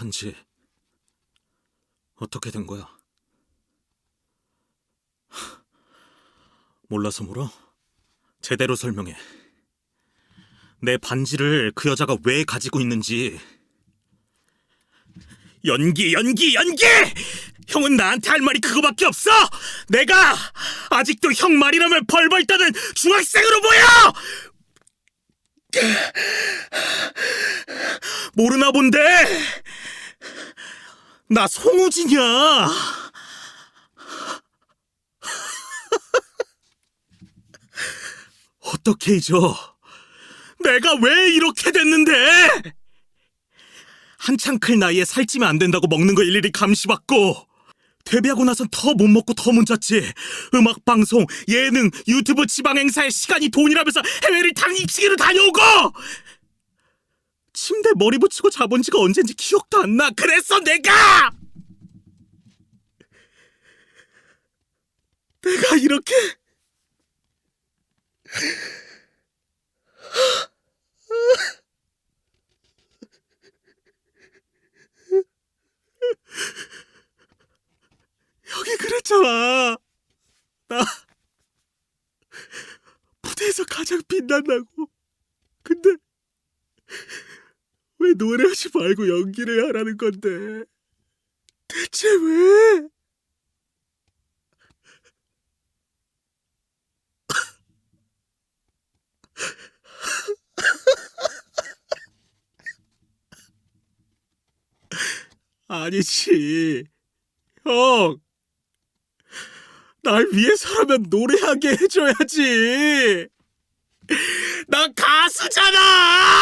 반지 어떻게 된 거야? 하, 몰라서 물어? 제대로 설명해. 내 반지를 그 여자가 왜 가지고 있는지. 연기, 연기, 연기! 형은 나한테 할 말이 그거밖에 없어! 내가 아직도 형 말이라면 벌벌 떠는 중학생으로 보여! 모르나 본데! 나 송우진이야! 어떻게 잊어? 내가 왜 이렇게 됐는데? 한창 클 나이에 살찌면 안 된다고 먹는 거 일일이 감시받고 데뷔하고 나선 더 못 먹고 더 문졌지 음악 방송, 예능, 유튜브 지방 행사에 시간이 돈이라면서 해외를 당일치기로 다녀오고 침대 머리 붙이고 자본 지가 언젠지 기억도 안 나. 그래서 내가 내가 이렇게 여기 그랬잖아. 나 무대에서 가장 빛난다고. 근데 왜 노래하지 말고 연기를 하라는 건데? 대체 왜? 아니지. 형. 날 위해서라면 노래하게 해줘야지. 나 가수잖아!